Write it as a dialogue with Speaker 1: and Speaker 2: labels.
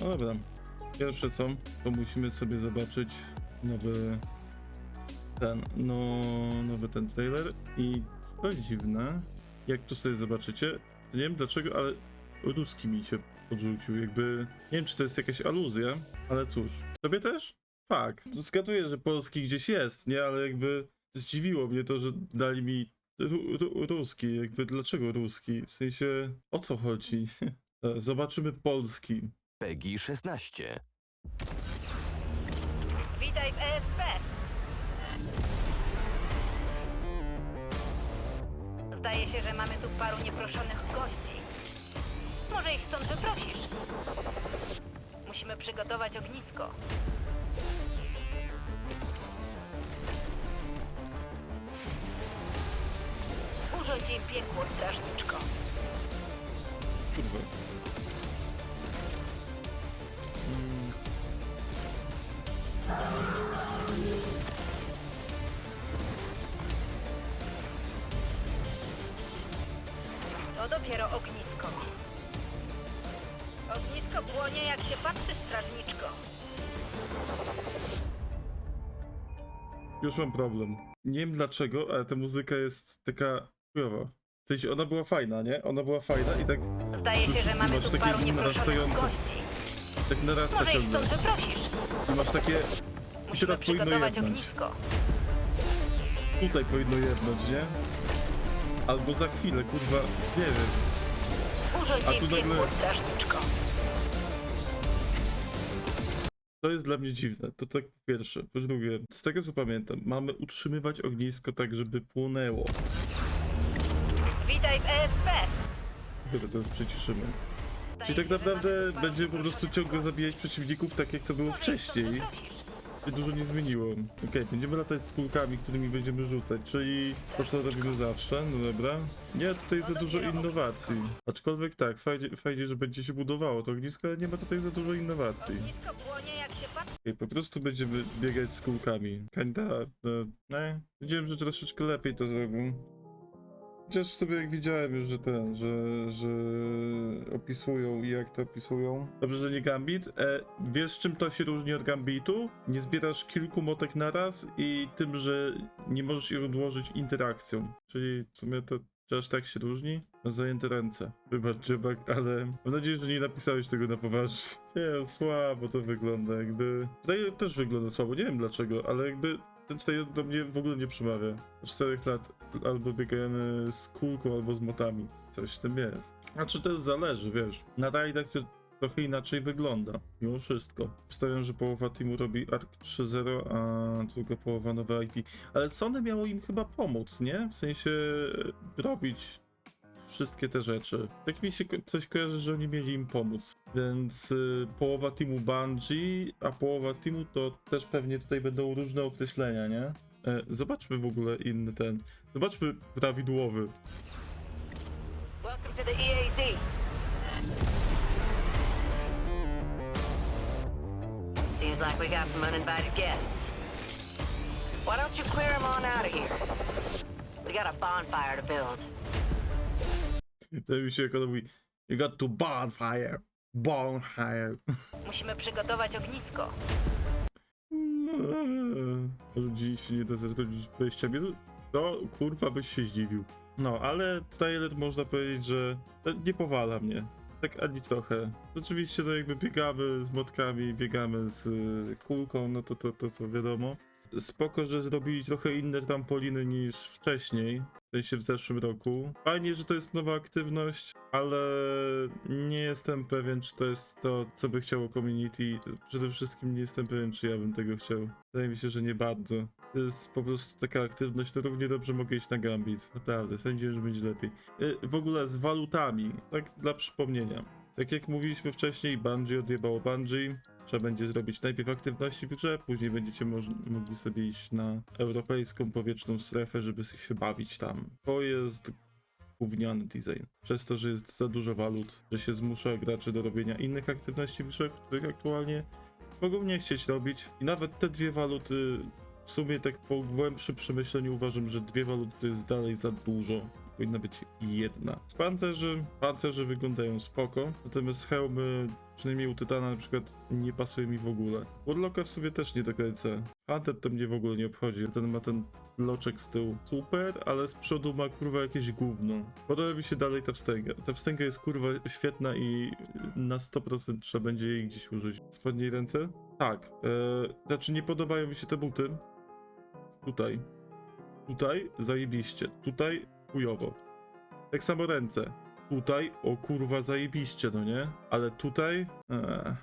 Speaker 1: No dobra. Pierwsze co, to musimy sobie zobaczyć nowy ten, no, nowy ten trailer i co dziwne, jak tu sobie zobaczycie, to nie wiem dlaczego, ale ruski mi się podrzucił, jakby, nie wiem czy to jest jakaś aluzja, ale cóż, tobie też? Fak, zgaduję, że polski gdzieś jest, nie, ale jakby zdziwiło mnie to, że dali mi ru, ru, ruski, jakby dlaczego ruski, w sensie, o co chodzi? Zobaczymy polski.
Speaker 2: PEGI 16.
Speaker 3: Witaj w ESP. Zdaje się, że mamy tu paru nieproszonych gości. Może ich stąd wyprosisz. Musimy przygotować ognisko. Urządź im piekło, strażniczko.
Speaker 1: Kurwa.
Speaker 3: To dopiero ognisko. Ognisko płonie jak się patrzy, strażniczko.
Speaker 1: Już mam problem. Nie wiem dlaczego, ale ta muzyka jest taka chujowa. W sensie ona była fajna, nie? Ona była fajna i tak,
Speaker 3: Zdaje się, że mamy
Speaker 1: Masz
Speaker 3: tu
Speaker 1: takie
Speaker 3: paru nieproszonych
Speaker 1: narastające-
Speaker 3: gości.
Speaker 1: tak narasta
Speaker 3: Może ich
Speaker 1: ciągle.
Speaker 3: stąd wyprosisz.
Speaker 1: I masz takie... I
Speaker 3: Musimy
Speaker 1: teraz powinno
Speaker 3: przygotować
Speaker 1: jednąć.
Speaker 3: ognisko.
Speaker 1: Tutaj powinno jednąć, nie? Albo za chwilę, kurwa, nie wiem.
Speaker 3: Urządź
Speaker 1: A tu nagle-
Speaker 3: piekło, strażniczko.
Speaker 1: To jest dla mnie dziwne, to tak po pierwsze. Po drugie, z tego co pamiętam, mamy utrzymywać ognisko tak, żeby płonęło.
Speaker 3: Witaj w ESP.
Speaker 1: Chyba teraz przyciszymy. Czyli tak naprawdę będziemy po prostu ciągle zabijać przeciwników tak jak to było wcześniej. się dużo nie zmieniło. Okej, będziemy latać z kulkami, którymi będziemy rzucać, czyli to co robimy zawsze, no dobra. Nie, tutaj za dużo innowacji. Aczkolwiek tak, fajnie, fajnie że będzie się budowało to ognisko, ale nie ma tutaj za dużo innowacji. Okej, po prostu będziemy biegać z kulkami. Kinda, no, nie. Wiedziałem, że troszeczkę lepiej to zrobił. Chociaż sobie jak widziałem już, że ten, że, że opisują i jak to opisują. Dobrze, że nie Gambit. E, wiesz czym to się różni od Gambitu? Nie zbierasz kilku motek naraz i tym, że nie możesz ich odłożyć interakcją. Czyli w sumie to aż tak się różni? Zajęte ręce. Wybacz, Jebak, ale mam nadzieję, że nie napisałeś tego na poważnie. Nie, słabo to wygląda, jakby... Tutaj też wygląda słabo, nie wiem dlaczego, ale jakby ten tutaj do mnie w ogóle nie przemawia. Od 4 lat albo biegamy z kulką, albo z motami. Coś w tym jest. Znaczy też zależy, wiesz. Na rajdach to trochę inaczej wygląda, mimo wszystko. Wstawiam, że połowa teamu robi ARK 3.0, a druga połowa nowe IP. Ale Sony miało im chyba pomóc, nie? W sensie e, robić wszystkie te rzeczy. Tak mi się coś kojarzy, że oni mieli im pomóc. Więc y, połowa teamu Bungie, a połowa teamu to też pewnie tutaj będą różne określenia, nie? E, zobaczmy w ogóle inny ten. Zobaczmy prawidłowy.
Speaker 3: Welcome to the EAZ. Seems like we got some uninvited guests. Why don't you clear them on out of here? We got a bonfire to build.
Speaker 1: Wydaje mi się, jak mówi You got to bonfire. Bonfire.
Speaker 3: Musimy przygotować ognisko.
Speaker 1: Ludzi się nie da zrobić 20 minut? To kurwa byś się zdziwił. No, ale trailer można powiedzieć, że nie powala mnie. Tak ani trochę. Oczywiście to jakby biegamy z motkami, biegamy z y, kulką, no to, to, to, to wiadomo. Spoko, że zrobili trochę inne trampoliny niż wcześniej, w sensie w zeszłym roku. Fajnie, że to jest nowa aktywność, ale nie jestem pewien, czy to jest to, co by chciało community. Przede wszystkim nie jestem pewien, czy ja bym tego chciał. Wydaje mi się, że nie bardzo. To jest po prostu taka aktywność, to równie dobrze mogę iść na Gambit. Naprawdę, sądziłem, że będzie lepiej. Y, W ogóle z walutami, tak dla przypomnienia. Tak jak mówiliśmy wcześniej, Bungie odjebało Bungie. Trzeba będzie zrobić najpierw aktywności w grze, później będziecie mogli sobie iść na europejską powietrzną strefę, żeby się bawić tam. To jest gówniany design. Przez to, że jest za dużo walut, że się zmusza graczy do robienia innych aktywności w grze, których aktualnie mogą nie chcieć robić. I nawet te dwie waluty, w sumie tak po głębszym przemyśleniu uważam, że dwie waluty to jest dalej za dużo. Powinna być jedna. Z pancerzy, wyglądają spoko, natomiast hełmy, przynajmniej u Tytana na przykład, nie pasuje mi w ogóle. Warlocka w sobie też nie do końca. Hunter to mnie w ogóle nie obchodzi. Ten ma ten loczek z tyłu. Super, ale z przodu ma kurwa jakieś gówno. Podoba mi się dalej ta wstęga. Ta wstęga jest kurwa świetna i na 100% trzeba będzie jej gdzieś użyć. Spodniej ręce? Tak. E, znaczy nie podobają mi się te buty. Tutaj. Tutaj zajebiście. Tutaj chujowo. Tak samo ręce. Tutaj, o kurwa, zajebiście, no nie? Ale tutaj... Eee,